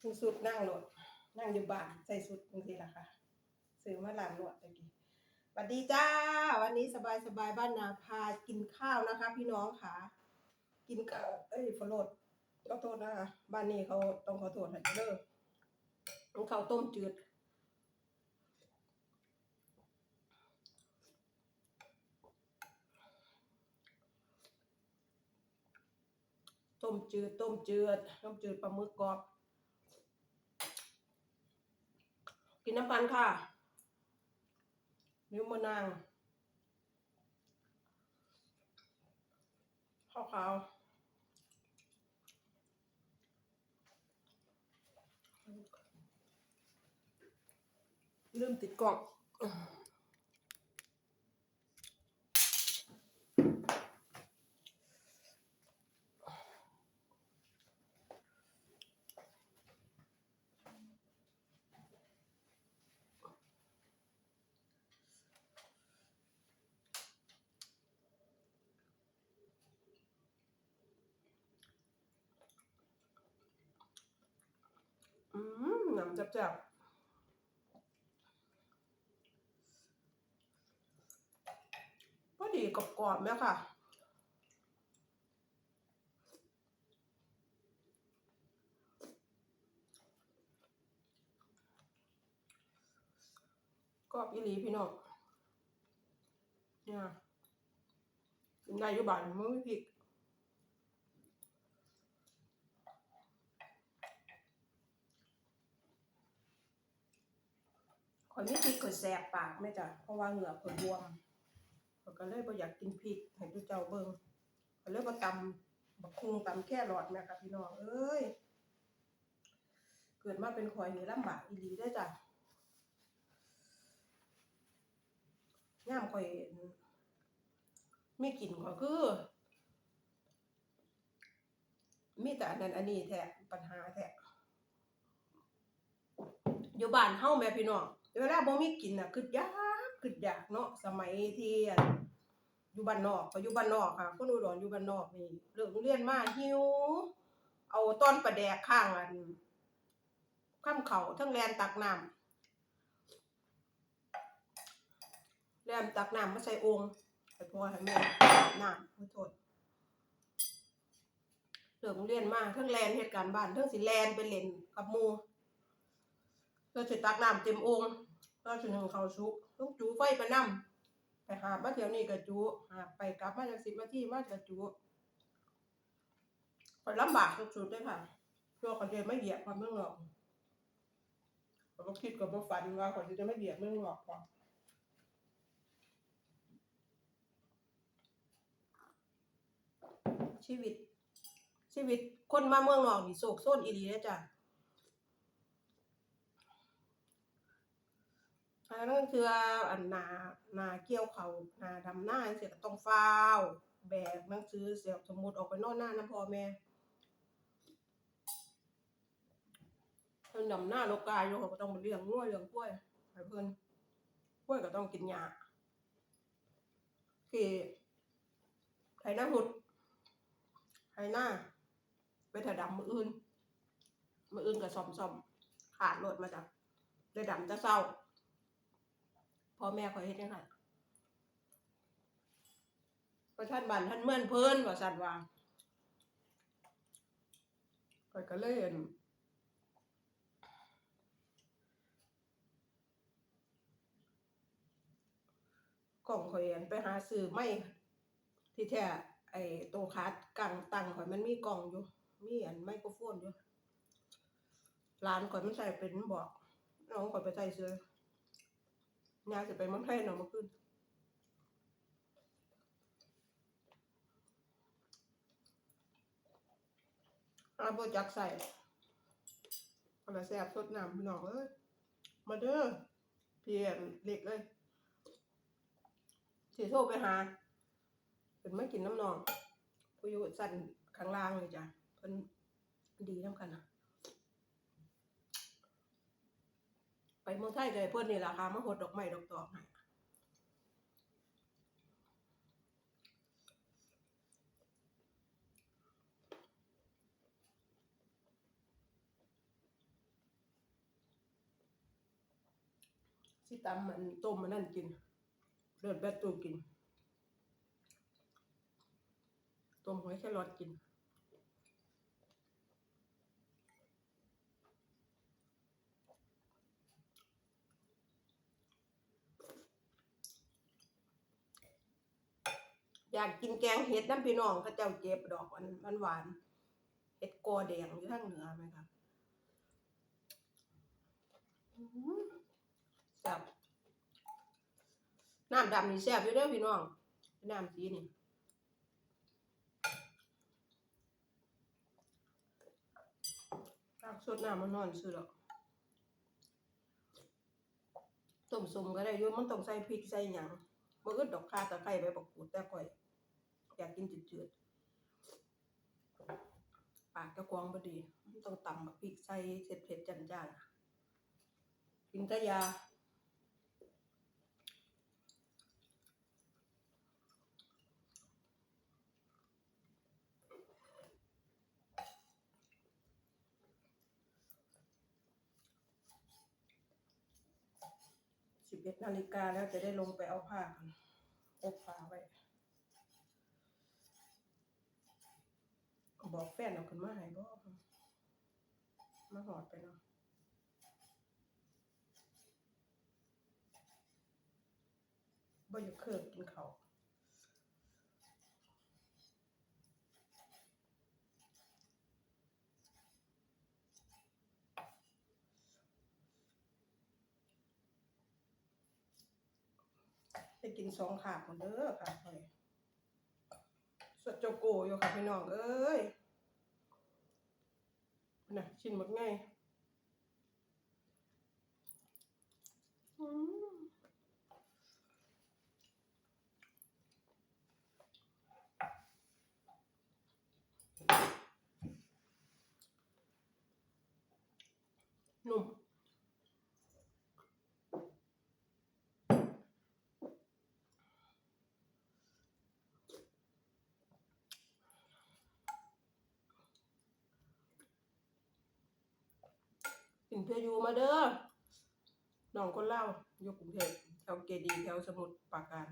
คือสุดนั่งโหลดนั่งอยู่บ้านใส่สุดบางทีละค่ะซื้อมาหลานโหลดตะกี้สวัสดีจ้า วันนี้สบายสบายๆบ้านนาพากินข้าวนะคะ พี่น้องค่ะ กินข้าวเอ้ยฟลดก็โทษนะคะบ้านนี้เขาต้องขอโทษให้เด้อต้องข้าวต้มจืดต้มจืดต้มจืดต้มจืดปลาหมึกกรอบ กินน้ำกันค่ะ นิ้วมะนางข้าวขาวลืมติดกล่อง อืมหนำจับๆพอดีกรอบๆไหมค่ะกรอบอีหลีพี่น้องเนี่ยกินได้อยู่บ้านมันไม่พริก ข่อยไม่พริกข่อยแสบปากแม่จ้ะเพราะว่าเหงื่อข่อยบวมข่อยก็เลยบ่อยากกินพริกให้ทุกเจ้าเบิ่งข่อยเลยบ่ตำบักคุงตำแค่หลอดแม่ค่ะพี่น้องเอ้ยเกิดมาเป็นข่อยนี่ลำบากอีหลีเด้จ้ะย่ามข่อยไมีกลิ่นข่อยคือมีแต่อันนั้นอันนี้แท้ปัญหาแท้อยู่บ้านเฮ้าแม่พี่น้อง เวลาบ่มีกินน่ะคึดยากคึดยากเนาะสมัยที่อั่นอยู่บ้านนอกก็อยู่บ้านนอกค่ะคนอุดรอยู่บ้านนอกนี่เลิกโรงเรียนมาหิว เอาต้อนปลาแดกข้างอันข้ามเขาทั้งแลนตักน้ำแลนตักน้ำมาใส่องให้พ่อให้แม่น้ำขอโทษเลิกโรงเรียนมาทั้งแลนเหตุการณ์บ้านทั้งสิแลนไปเล่นกับมูเราจะตักน้ำเต็มองค์ เราจะนึ่งข้าวสุกต้องจูไฟไปน้ำไปหามาเที่ยวนี้ก็จูหาไปกลับมาจากสิบนาทีมาก็จูคอยลำบากสุดๆเลยค่ะเพื่อเขาจะไม่เหยียบความเมืองหรอกเขาก็คิดกับว่าฝันว่าเขาจะไม่เหยียบเมืองหรอกก่อนชีวิต ชีวิตคนมาเมืองนอกนี่โศกโซนอีหลีเลยจ้ะ อันนั้นคืออันนานาเกี่ยวเขานาดำหน้าเสียก็ต้องฟ้าว แบกหนังสือเสียสมมุติออกไปนอนหน้าน้ำพ่อแม่เพิ่นดำหน้าโลกาอยู่เขาก็ต้องไปเลี้ยงงัวยเลี้ยงกล้วยให้เพิ่นกล้วยก็ต้องกินหญ้าคือไถหน้าหุดไถหน้าไปถ้าดำมืออื่นมืออื่นก็ซ่อมๆขาดรถมาจ้ะได้ดำจะเศร้า พ่อแม่คอยเฮ็ดจังซั่นประท่านบ้านท่านเมื่อนเพิ่นว่าซั่นว่าข้อยก็เลยอั่นกล่องข่อยอั่นไปหาซื้อไม้ที่แท้ไอ้โตวคัดกังตังข่อยมันมีกล่องอยู่ มีอันไมโครโฟนอยู่ร้านข่อยมันใส่เป็นบอกน้องข่อยไปใส่ซื้อ ยาจะไปมืองไทยเนาะเมื่อคืนอาบจักใส่คนละแซ่บสดน้ำพี่น้องเอ้ย มาเด้อเพียนเล็กเลยสิโทรไปหาเป็นไม่กินน้ำนองผู้อยู่สั่นข้างล่างเลยจ้ะเพิ่นดีน้ำกันนะ ไปเมืองไทยเลยเพื่อนนี่ราคามาหดดอกไม้ดอกตอกให้สิตามมันต้มมันนั่นกินเลือดแบตตูกิน ต้มหอยแค่รอดกิน อยากกินแกงเห็ดน้ำพี่น้องเขาเจ้าเจ็บดอกมันมันหวานเห็ดกอแดงอยู่ทางเหนือไหมครับแซ่บน้ำดำนี่แซ่บอยู่เด้อพี่น้อง น้ำสีนี่ตักสดน้ำมันนอนซื้อหรอกต้มสมก็ได้ยุ่มันต้องใส่พริกใส่หยังบ่อึดดอกคาตะไคร้ใบบักกูดแต่ก่อย อยากกินจืดๆ ปากจะกวางบดี ต้องตำบักพริกใส่เผ็ดๆจันจานๆกินแตะยาสิบเอ็ดนาฬิกาแล้วจะได้ลงไปเอาผ้ากันอบผ้าไว้ บอกแฟนเอาขึ้นมาให้บ่มาหอดไปเนาะบ่อยู่เคิรื่องกินเขาไปกินสองขาบหมดเด้อค่ะเฮ้ยสดโจโกอยู่ค่ะพี่น้องเอ้ย นะชิ้นหมดไงอืมนุ่ม กินเพื่อยู่มาเด้อน้องคนเล่าอยู่กรุงเทพแถวเกดีแถวสมุทรปราการ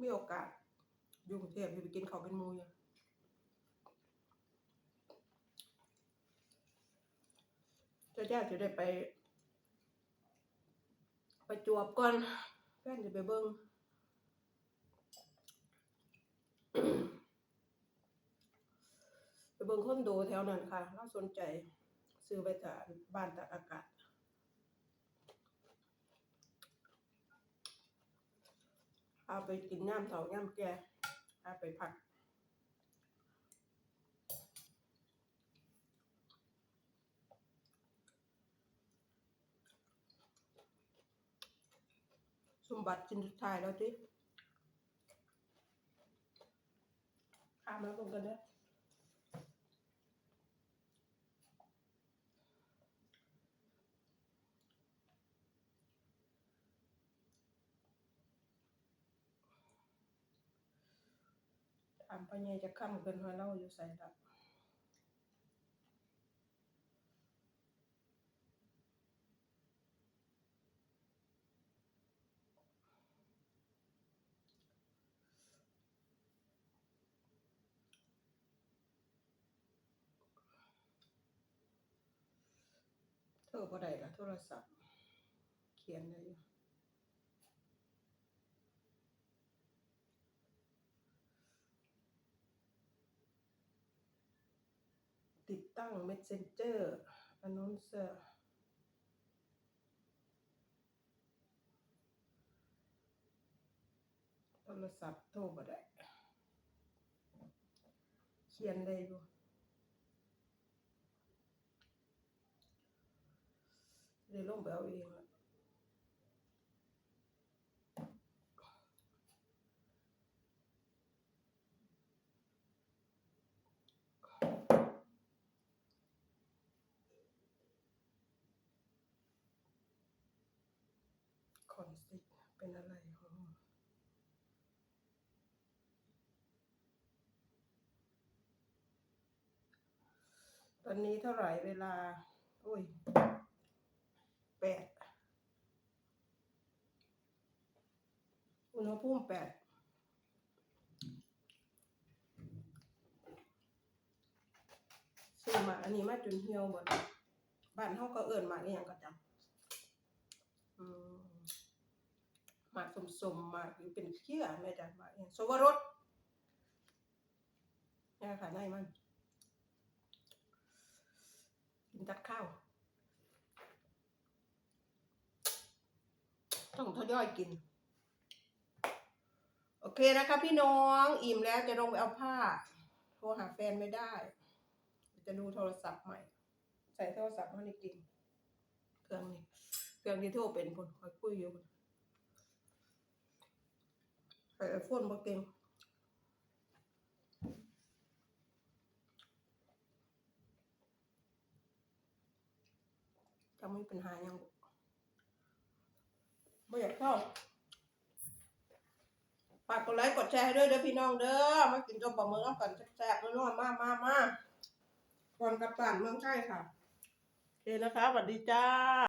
มีโอกาสอยู่กรุงเทพไปกินข้าวเป็นมูอยู่เจะย่าจะได้ไป ไปจวบก่อนแฟนจะไปเบิ้ง ไปเบิ่งคอนโดแถวนั้นค่ะ เราสนใจซื้อไปจากบ้านตากอากาศเอาไปกินน้ำเถาย่ำแก่เอาไปพักสมบัติชิ้นสุดท้ายแล้วจิข้ามมาตรงกันเด้อามปัญญาจะค้ำเกินว่าเราอยู่ใส่ละเธอบ่ได้ละโทรศัพท์ เขียนได้อยู่ ติดตั้ง Messenger Announcer โทรศัพท์โทรบ่ได้ เขียนได้อยู่เดี๋ยวลงไปเอาเองละคอนสิ เป็นอะไรของตอนนี้เท่าไหร่เวลาโอ้ยแปดอุณหภูมิแปดซื้อมาอันนี้มาจนเหี่ยวหมดบ้านเฮาก็เอิ้นมาอีหยังก็จำอืม หมากสมๆหมากอยู่เป็นเขี้ยแม่จ้ะหมากอิหยังสวรสนี่ค่ะในมันกินตัดข้าว ต้องทยอยกิน โอเคนะคะพี่น้องอิ่มแล้วจะลงไปเอาผ้า โทรหาแฟนไม่ได้ จะดูโทรศัพท์ใหม่ ใส่โทรศัพท์มาในกิน เครื่องนี้ เครื่องที่โทรเป็นคนคอยคุยอยู่ พุ่นใส่ไอโฟนบ่เก่งจะไม่มีปัญหาหยังไม่อยากเข้าฝากกดไลค์กดแชร์ให้ด้วยเด้อพี่น้องเด้อ มากินจมปลาหมึกเอากันแซ่บๆนัวๆมามามาก่อนกับบ้านเมืองไทยค่ะโอเคนะคะสวัสดีจ้า